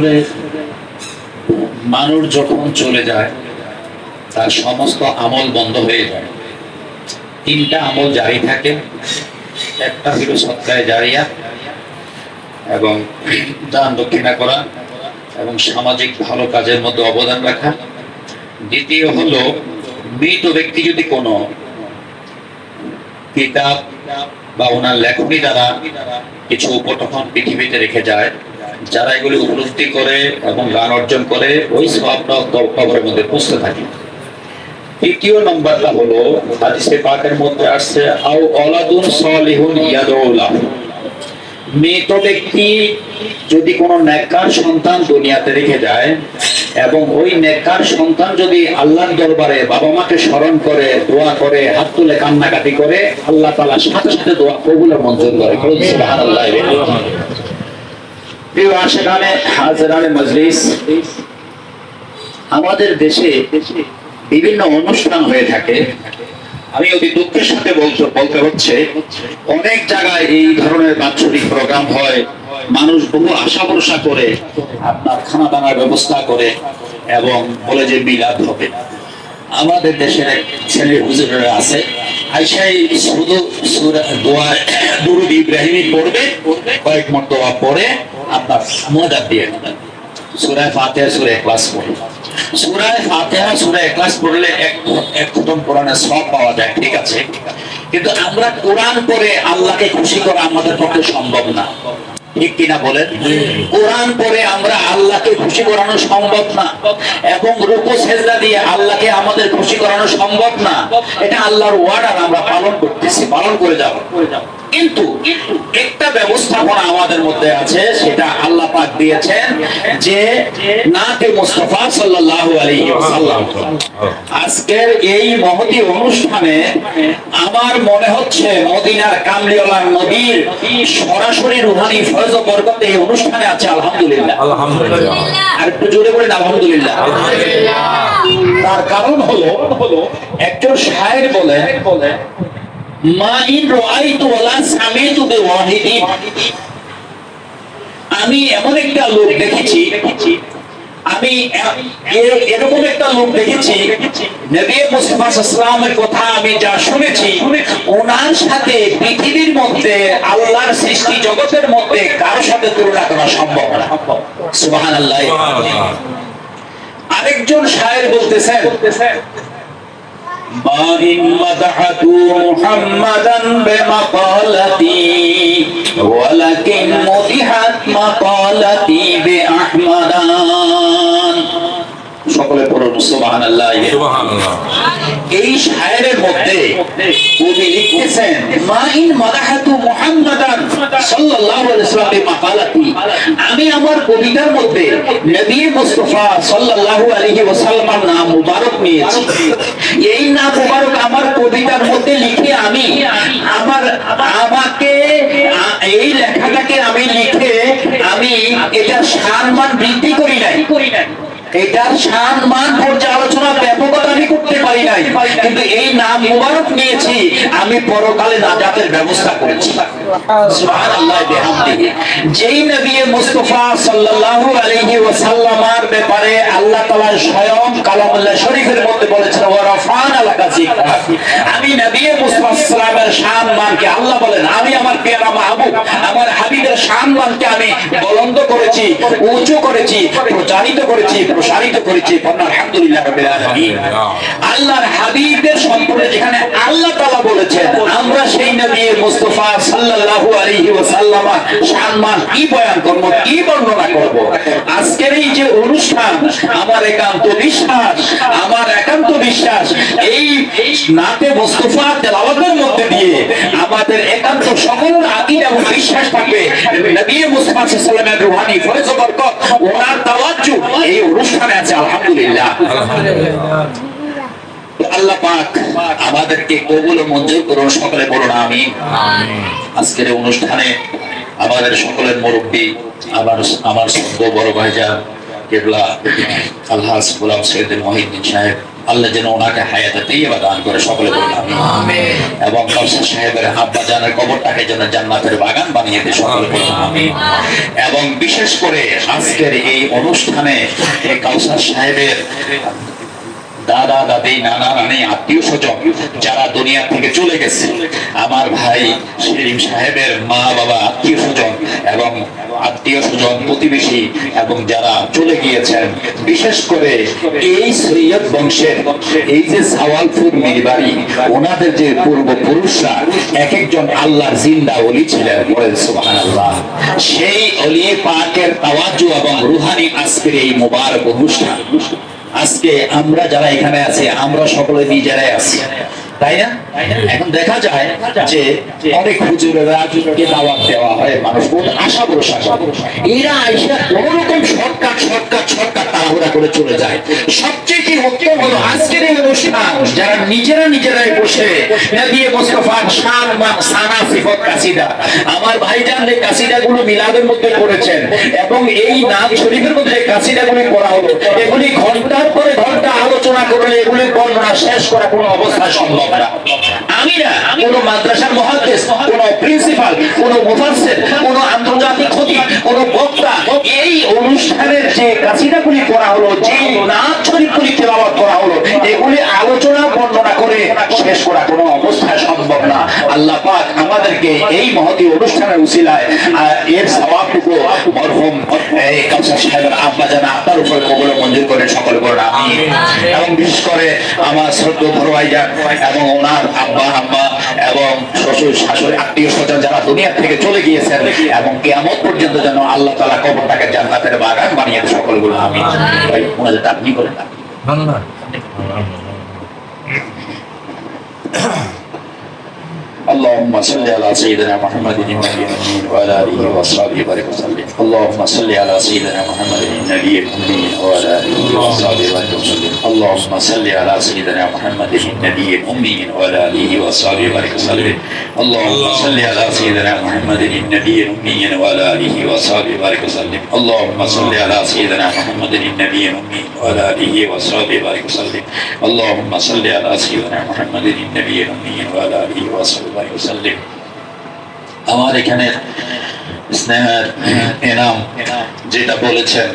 আসলে মানুষ যখন চলে যায়, তার সমস্ত আমল বন্ধ হয়ে যায়। তিনটা আমল জারি থাকে। একটা হলো সৎকায় জারিয়া এবং দান দক্ষিণা করা এবং সামাজিক ভালো কাজের মধ্যে অবদান রাখা। দ্বিতীয় হলো, মৃত ব্যক্তি যদি কোনো কিতাব বা ওনার লেখনী দ্বারা কিছু উপটখন পৃথিবীতে রেখে যায় যারা এগুলি উপলব্ধি করে এবং গান অর্জন করে, ওই সবটা কবরের মধ্যে পুষতে থাকে। তৃতীয় নম্বরটা হলো, হাদিসে পাকের মধ্যে আসছে, আও অলাদুন সলিহুন ইয়াদউলাহ মৃত ব্যক্তি যদি কোনো সন্তান দুনিয়াতে রেখে যায় এবং ওই সন্তান যদি আল্লাহর দরবারে বাবা মাকে স্মরণ করে, দোয়া করে, হাত তুলে কান্নাকাটি করে, আল্লাহ তাআলা সাথে সাথে দোয়া কবুল ও মঞ্জুর করে। আমাদের দেশে বিভিন্ন অনুষ্ঠান হয়ে থাকে। আমি অতি দুঃখের সাথে বলতে বলতে হচ্ছে, অনেক জায়গায় এই ধরনের বাৎসরিক প্রোগ্রাম হয়। মানুষ বহু আশা ভরসা করে আপনার খানা দানার ব্যবস্থা করে এবং বলে যে মিলাদ হবে। আমাদের দেশের এক ছেলে হুজুরেরা আছে। আইসাই শুধু দোয়া দুরুদ ইব্রাহিমী পড়বে। কয়েক মর্তবা পড়ে আপনার মোদাব দিয়ে। সূরায় ফাতিহা, সূরা ইখলাস পড়বে সূরায় ফাতিহা, সূরা ইখলাস পড়লে এক এক খতম কোরআনের সব পাওয়া যায়, ঠিক আছে? কিন্তু আমরা কোরআন পড়ে আল্লাহকে খুশি করা আমাদের পক্ষে সম্ভব না। ঠিক কিনা বলেন? কোরআন পড়ে আমরা আল্লাহকে খুশি করানো সম্ভব না। এবং রূপো সেজদা দিয়ে আল্লাহকে আমাদের খুশি করানো সম্ভব না। এটা আল্লাহর ওয়ার্ডার আমরা পালন করতেছি। পালন করে যাব কিন্তু একটা ব্যবস্থাপনা আমাদের মধ্যে আছে সেটা আল্লাহ পাক দিয়েছেন যে নাতে মুস্তাফা সাল্লাল্লাহু আলাইহি ওয়াসাল্লাম। আজকের এই মহতি অনুষ্ঠানে আমার মনে হচ্ছে মদিনার কামলিওয়ালা নবীর সরাসরি রুহানি ফয়জ ও বরকত এই অনুষ্ঠানে আছে আলহামদুলিল্লাহ। আলহামদুলিল্লাহ। আর একটু জোরে বলেন আলহামদুলিল্লাহ। তার কারণ হলো হলো একজন শায়ের বলেন বলে আমি এমন একটা লোক দেখেছি আমি এরকম একটা লোক দেখেছি নবী মুস্তাফা সাল্লামের কথা আমি যা শুনেছি ওনার সাথে পৃথিবীর মধ্যে আল্লাহর সৃষ্টি জগতের মধ্যে কারোর সাথে তুলনা করা সম্ভব না। সুবহানাল্লাহ। আরেকজন শায়ের বলতেছেন বারিন মাদাহাতু মুহাম্মাদান বিমাকালাতি ওয়ালাকিন মুদিহাত মাকালাতি বিআহমাদান সকলে পড়ুন সুবহানাল্লাহ। এই মধ্যে কবি লিখতেছেন মা ইন মাদাহাতু মুহাম্মাদান সাল্লাল্লাহু আলাইহি ওয়াসাল্লাম মাকালাতি। আমি আমার কবিতার মধ্যে নবী মুস্তাফা সাল্লাল্লাহু আলাইহি ওয়াসাল্লামের নাম মুবারক নিয়েছি। এই নাম মুবারক আমার কবিতার মধ্যে লিখে আমি আমার আমাকে এই লেখাটাকে আমি লিখে আমি এটার সম্মান বৃদ্ধি করি নাই করি নাই। এটার শান মান পর্যায়ে আলোচনা ব্যাপকতা আমি করতে পারি নাই। কিন্তু এই নাম মুবারক নিয়েছি আমি পরকালে নাজাতের ব্যবস্থা করেছি। যেই নবী মুস্তাফা ব্যাপারে আল্লাহ তাআলা স্বয়ং কালামুল্লাহ শরীফের মধ্যে বলেছেন আলাকা আমি নবী মুস্তাফা মানকে আল্লাহ বলেন, আমি আমার পেয়ারা মাহবুব আমার হাবিবের আমি বলন্দ করেছি, উঁচু করেছি, প্রচারিত করেছি, প্রসারিত করেছি। আল্লাহর হাবিবের সম্পর্কে যেখানে আল্লাহ তাআলা বলেছেন, আমরা সেই মুস্তাফা কি বয়ান করব, কি বর্ণনা করব? আজকের এই যে অনুষ্ঠান, আমার একান্ত বিশ্বাস আমার বিশ্বাস এই নাতে মুস্তাফা তেলাওয়াতের মধ্যে দিয়ে আমাদের একান্ত সকলের আকীদা এবং বিশ্বাস থাকবে। নবী মুস্তাফা ওয়াসাল্লামের রূহানি ফয়েজ বরকত, ওনার তাওয়াজ্জু এই অনুষ্ঠানে আছে, আলহামদুলিল্লাহ। আল্লাহ পাক আমাদেরকে কবুল ও মঞ্জুর করুন, সকলে বলুন আমি আজকের অনুষ্ঠানে আমাদের সকলের মুরব্বী, আমার আমার সদ্য বড় ভাইজান, কেবলা আল্লাহ গোলাম সৈয়দ মহিউদ্দিন সাহেব। আল্লাহ যেন ওনাকে হায়াতে তৈবা দান করে সকলে বলুন। এবং কাউসার সাহেবের আব্বা জানের কবরটাকে যেন জান্নাতের বাগান বানিয়ে দেয় সকলে বলুন। এবং বিশেষ করে আজকের এই অনুষ্ঠানে এই কাউসার সাহেবের দাদা দাদি নানা নানি আত্মীয় স্বজন যারা দুনিয়া থেকে চলে গেছে আমার ভাই সেলিম সাহেবের মা বাবা আত্মীয় স্বজন এবং আত্মীয় স্বজন প্রতিবেশী এবং যারা চলে গিয়েছেন, বিশেষ করে এই সৈয়দ বংশের, এই যে সাওয়ালপুর মিরবাড়ি, ওনাদের যে পূর্বপুরুষরা এক একজন আল্লাহর জিন্দা অলি ছিলেন বলেন সুবহানাল্লাহ। সেই অলি পাকের তাওয়াজ্জু এবং রুহানি আজকের এই মুবারক অনুষ্ঠান। আজকে আমরা যারা এখানে আছি, আমরা সকলে নিজেরাই আছি। তাই না? এখন দেখা যায় যে অনেক হুজুরেরা দাওয়াত দেওয়া হয় মানুষ বহুত আশা ভরসা এরা আইসা কোন রকম শর্টকাট শর্টকাট শর্টকাট তাড়াহুড়া করে চলে যায়। সবচেয়ে কি উত্তম হলো আজকের এই অনুষ্ঠান যারা নিজেরা নিজেরাই বসে মুস্তাফার শান মান সানা সিফত কাসিদা আমার ভাইজান যে কাসিদা গুলো মিলাদের মধ্যে করেছেন এবং এই নাম শরীফের মধ্যে কাসিদা গুলি করা হলো এগুলি ঘণ্টার পরে ঘণ্টা আলোচনা করলে এগুলি বর্ণনা শেষ করা কোনো অবস্থা সম্ভব আমি না কোন মাদ্রাসার মহাদেশ কোন প্রিন্সিপাল কোন মুফাসসির কোন আন্তর্জাতিক ক্ষতি অনুষ্ঠানের যে কাসিদাগুলি করা হলো যে নাচ শরীফগুলি তেলাওয়াত করা হলো এগুলি আলোচনা বর্ণনা করে শেষ করা কোনো অবস্থায় সম্ভব না। আল্লাহ পাক আমাদেরকে এই মহতি অনুষ্ঠানের উসিলায় আহ, এর সওয়াবটুকু মরহুম কাউসার সাহেবের আব্বা জানা আপনার উপর কবল মঞ্জুর করে সকল করে আমি এবং বিশেষ করে আমার শ্রদ্ধ ভরবাইজান এবং ওনার আব্বা আম্মা এবং শ্বশুর শাশুড়ি আত্মীয় স্বজন যারা দুনিয়া থেকে চলে গিয়েছেন এবং কেমন পর্যন্ত যেন আল্লাহ তালা কবরটাকে জান্নাতের বাগান বানিয়ে সকলগুলো আমি ওনাদের আপনি না ধন্যবাদ। اللهم صل على سيدنا محمد النبي الأمين وعلى آله وصحبه وبارك وسلم. اللهم صل على سيدنا محمد النبي الأمين وعلى آله وصحبه وبارك وسلم. اللهم صل على سيدنا محمد النبي الأمين وعلى آله وصحبه وبارك وسلم. اللهم صل على سيدنا محمد النبي الأمي وعلى آله وصحبه وبارك وسلم. اللهم صل على سيدنا محمد النبي الأمي وعلى آله وصحبه وبارك وسلم. اللهم صل على سيدنا محمد النبي الأمي وعلى آله وصحبه ওসাল্লিম আমার এখানে স্নেহের এনাম যেটা বলেছেন,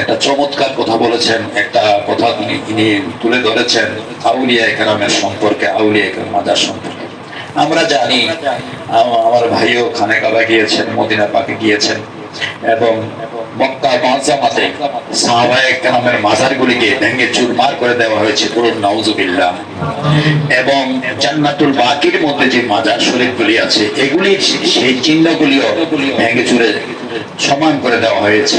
একটা চমৎকার কথা বলেছেন, একটা কথা তিনি তুলে ধরেছেন আউলিয়া একরামের সম্পর্কে, আউলিয়া একরাম সম্পর্কে। আমরা জানি আমার ভাইও খানেকাবা গিয়েছেন, মদিনা পাকে গিয়েছেন, এবং মক্কা মহাজামাতে সাহাবায়ে কেরামের মাজারগুলিকে ভেঙে চুরমার করে দেওয়া হয়েছে পুরো নাউজুবিল্লাহ। এবং জান্নাতুল বাকির মধ্যে যে মাজার শরীফগুলি আছে এগুলি সেই চিহ্নগুলিও ভেঙে চুরে সমান করে দেওয়া হয়েছে।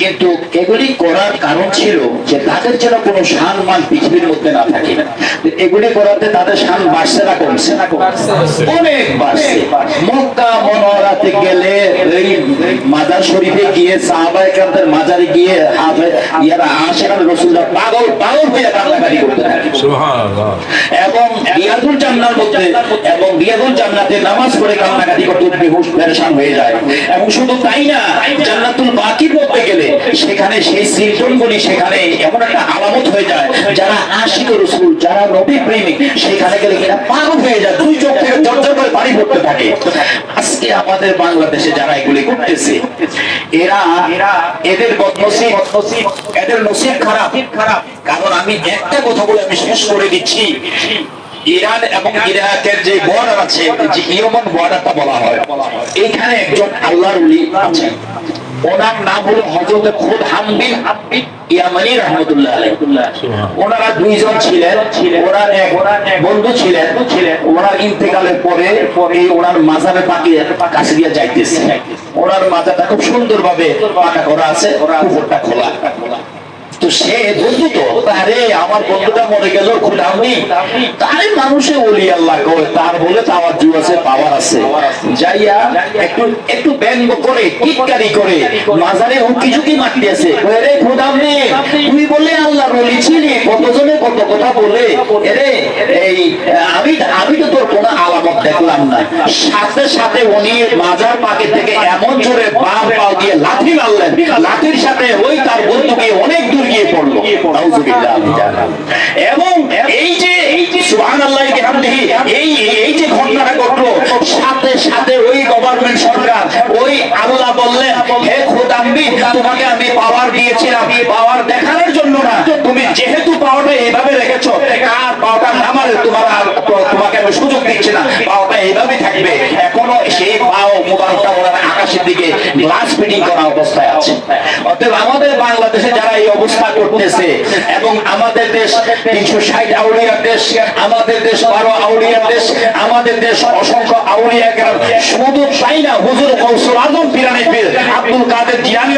কিন্তু এগুলি করার কারণ ছিল যে তাদের যেন কোনো সম্মান পৃথিবীর মধ্যে না থাকে। এগুলি করাতে তাদের শান বাড়ছে না কমছে। না অনেক বাড়ছে। মক্কা মনোরাতে গেলে এই মাজার শরীফে গিয়ে সাহাবায়ে কেরামদের মাজারে গিয়ে ইয়ারা আশেখান রাসূলুল্লাহ পাগল পাগল হয়ে কান্নাকাটি করতে থাকে। এবং রিয়াদুল জান্নার মধ্যে এবং রিয়াদুল জান্নাতে নামাজ পড়ে কান্নাকাটি করতে বেহুশ পেরেশান হয়ে যায়। এবং শুধু তাই না জান্নাতুল বাকির মধ্যে গেলে সেখানে সেই সিলটনগুলি সেখানে এমন একটা আলামত হয়ে যায়, যারা আশিক রসুল, যারা নবী প্রেমিক, সেখানে গেলে কিনা পাগল হয়ে যায়, দুই চোখ থেকে জর্জর করে পানি পড়তে থাকে। আজকে আমাদের বাংলাদেশে যারা এগুলি করতেছে, এরা এদের বদনসিব, এদের নসিব খারাপ। খারাপ কারণ আমি একটা কথা বলে আমি শেষ করে দিচ্ছি, ইরান এবং ইরাকের যে বর্ডার আছে, যে ইয়মন বর্ডারটা বলা হয় এইখানে একজন আল্লাহর আছেন। ওনার নাম হলো হজরত খুদ হামবিন ইয়ামানি রহমতুল্লাহ আলাইহি। ওনারা দুইজন ছিলেন ওনার এক বন্ধু ছিলেন ছিলেন ওনার ইন্তেকালের পরে পরে ওনার মাজারে পাকি কাছে দিয়ে যাইতেছে। ওনার মাজারটা খুব সুন্দরভাবে পাকা করা আছে উপরটা খোলা। তুই বলে আল্লাহ কতজনে কত কথা বলে? এই, আমি আমি তো তোর কোনো আলামত দেখলাম না। সাথে সাথে উনি মাজার পাকে থেকে এমন জোরে বাম পাও দিয়ে লাথি মারলেন। লাঠির সাথে ওই তার বন্ধুকে অনেক দূর গিয়ে পড়ল। এবং এই যে এই এই যে ঘটনাটা ঘটলো সাথে সাথে ওই গভর্নমেন্ট সরকার ওই আল্লাহ বললেন হে খোদাম্বি তোমাকে আমি পাওয়ার দিয়েছিলাম। পাওয়ার দেখানোর জন্য না তুমি যেহেতু পাওয়াটা এইভাবে রেখেছো কার পাওয়াটা আমার তোমার আর তোমাকে আমি সুযোগ দিচ্ছি না। পাওয়ারটা এইভাবেই থাকবে। এখনও সেই পাও মোবারকটা ওনার আকাশের দিকে গ্লাস ফিটিং করা অবস্থায় আছে। অতএব আমাদের বাংলাদেশে যারা এই অবস্থা করতেছে এবং আমাদের দেশ তিনশো ষাট আউলিয়ার দেশ, আমাদের দেশ বারো আউলিয়ার দেশ, আমাদের দেশ অসংখ্য আউলিয়া গ্রাম শুধু তাই না হুজুর কৌশল আজম পিরানি পীর আব্দুল কাদের জিয়ানি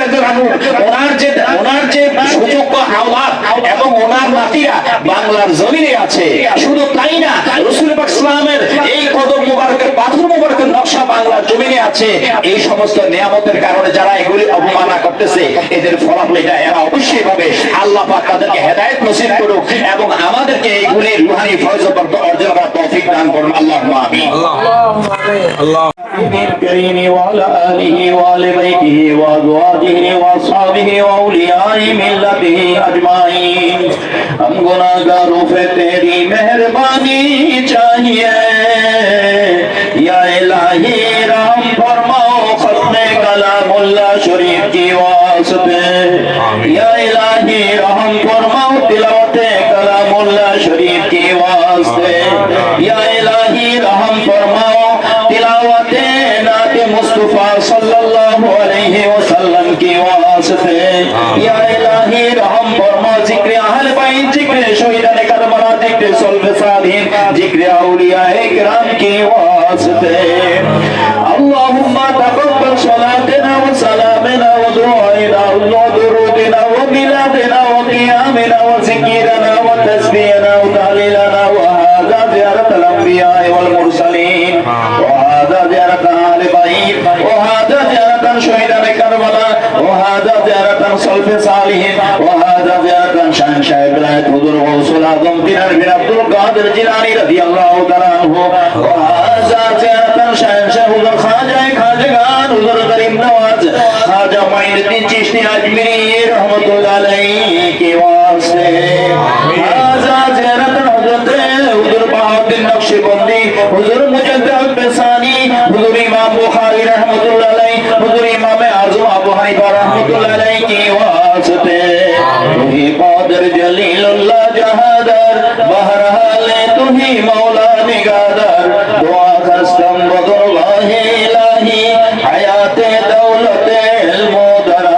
ওনার যে ওনার যে সুযোগ্য আওলাদ এবং ওনার নাতিরা বাংলার জমিনে আছে। শুধু তাই না, রসুল ইসলামের এই কদম মুবারকের, পাথর মুবারকের নকশা বাংলার জমিনে আছে। এই সমস্ত নিয়ামতের কারণে যারা এগুলি অবমাননা করতেছে, এদের ফলাফল এটা এরা অবশ্যই পাবে। আল্লাহ পাক তাদেরকে হেদায়েত নসিব করুক এবং আমাদেরকে এইগুলি রুহানি ফয়জ অর্জন করার তৌফিক দান করুন আল্লাহ আমিন আল্লাহ الكريم وعلى آله وآل بيته وأزواجه وأصحابه وأولياء ملته أجمعين ہم گناہگاروں پہ تیری مہربانی چاہیے یا الہی رحم فرماؤ ختم کلام اللہ شریف کی واسطے इलाही रहम फरमाओ तिलावत नात मुस्तफ़ा सल्लल्लाहु अलैहि वसल्लम के वास्ते हाँ। या इलाही रहम फरमाओ ज़िक्र अहल बैत ज़िक्र शहीदान करबला ज़िक्र सुल्ह सालिहीन ज़िक्र औलियाए किराम के वास्ते अल्लाहुम्मा तक़ब्बल सलातना व सलामना व दुआ إلى الله درودنا وبلادنا وقيامنا وذكرنا وتسبيحنا وتهليلنا وهذا زيارة الأنبياء والمرسلين وهذا زيارة أهل بيت وهذا زيارة شهداء كربلاء وهذا زيارة صلف صالحين وهذا زيارة شان شاه بلاية حضور غوث العظم بن بن عبد القادر جيلاني رضي الله تعالى عنه وهذا زيارة شان شاه حضور خواجه خواجگان حضور کریم نواز خواجہ معین الدین चिश्ती अजमेर रहमतुल्लाह वास्ते आजाद जरत हजरत हुजूर बहाउद्दीन नक्शबंदी हुजूर मुजद्दद पेसानी हुजूर इमाम बुखारी रहमतुल्लाह अलैह हुजूर इमाम आजम अबू हनीफा रहमतुल्लाह अलैह के वास्ते तुही बदर जलीलुल्लाह जहादर बहरहाल तुही मौला निगादर दुआ खस्तम बदुल्लाह इलाही हयाते दौलते ilmu darah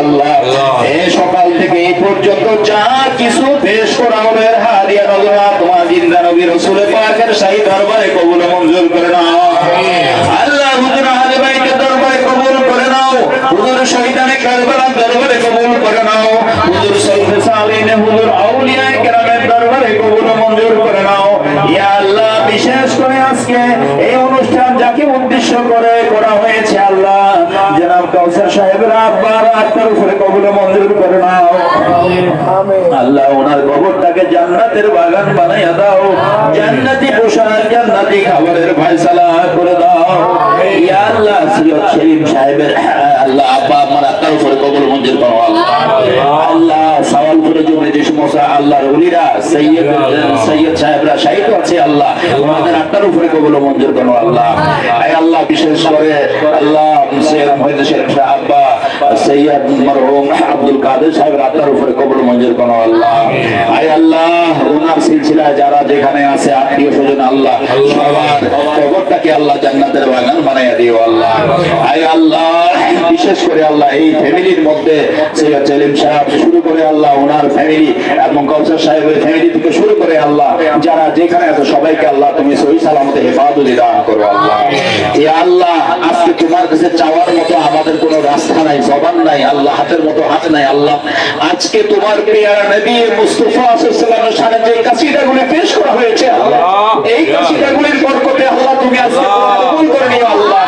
আল্লাহ সকাল থেকে পর্যন্ত যা কিছু পেশ করা হলো তোমার জিন্দা নবী রাসূল পাকের শাহী দরবারে কবুল মঞ্জুর করে আল্লাহ সালিনে হুজুর আউলিয়া কেরামের দরবারে কবুল মঞ্জুর করে নাও। ইয়া আল্লাহ, বিশেষ করে আজকে এই অনুষ্ঠান যাকে উদ্দেশ্য করে করা হয়েছে আল্লাহ। জনাব কাউসার সাহেবের আব্বার আত্মার উপরে কবুল মঞ্জুর করে নাও। আল্লাহ, ওনার কবরটাকে জান্নাতের বাগান বানাইয়া দাও। জান্নাতি পোশাক জান্নাতি খাবারের ফয়সালা করে দাও। ইয়া আল্লাহ সৈয়দ শরীফ সাহেবের, আল্লাহ আব্বা আমার আত্মার উপরে কবুল মঞ্জুর করো। আল্লাহ আল্লাহ। সমস্ত আল্লাহর উলিরা সৈয়দ সৈয়দ সাহেবরা শাহিদ আছে আল্লাহ। ওনাদের আটটার উপরে কবুল মঞ্জুর করো আল্লাহ। আল্লাহ। বিশেষ করে আল্লাহ সৈয়দ মহিদ শরীফ আব্বা সৈয়দ মরহুম আব্দুল কাদের সাহেবের আত্মার উপরে কবুল মঞ্জুর করো আল্লাহ। আয় আল্লাহ ওনার সিলসিলা যারা যেখানে আছে, আত্মীয় স্বজন, আল্লাহ, সবার কবরটাকে আল্লাহ জান্নাতের বাগান বানাইয়া দিও, আল্লাহ। আয় আল্লাহ, বিশেষ করে আল্লাহ, এই ফ্যামিলির মধ্যে সৈয়দ সেলিম সাহেব শুরু করে আল্লাহ ওনার ফ্যামিলি এবং কৌশল সাহেবের ফ্যামিলি থেকে শুরু করে আল্লাহ, যারা যেখানে আছে, সবাইকে আল্লাহ তুমি সহি সালামতে হেফাজত দান করো, আল্লাহ। এ আল্লাহ, আজকে তোমার কাছে চাওয়ার রাস্তা নাই জবান নাই আল্লাহ হাতের মতো হাত নাই আল্লাহ। আজকে তোমার পেয়ারা নবী মুস্তফা সাল্লাল্লাহু সামনে যে কাসিদাগুলি পেশ করা হয়েছে আল্লাহ। এই কাসিদাগুলির বরকতে আল্লাহ তুমি আজকে কবুল করে নিও আল্লাহ।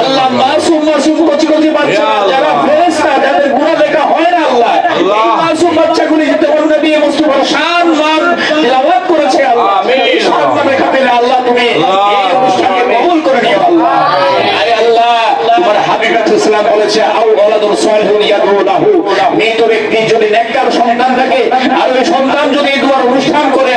আল্লাহ। মাসুম মাসুম কচি কচি বাচ্চা যারা ফেরেশতা যাদের গুনাহ লেখা হয় না আল্লাহ। এই মাসুম বাচ্চাগুলি যেতে তোমার নবী মুস্তফার শান মান ইসলাম বলেছে, আউ ওয়ালাদুন সালিহুন ইয়াদউ লাহু মৃত ব্যক্তি যদি নেককার সন্তান থাকে, আর ওই সন্তান যদি দুয়ার অনুষ্ঠান করে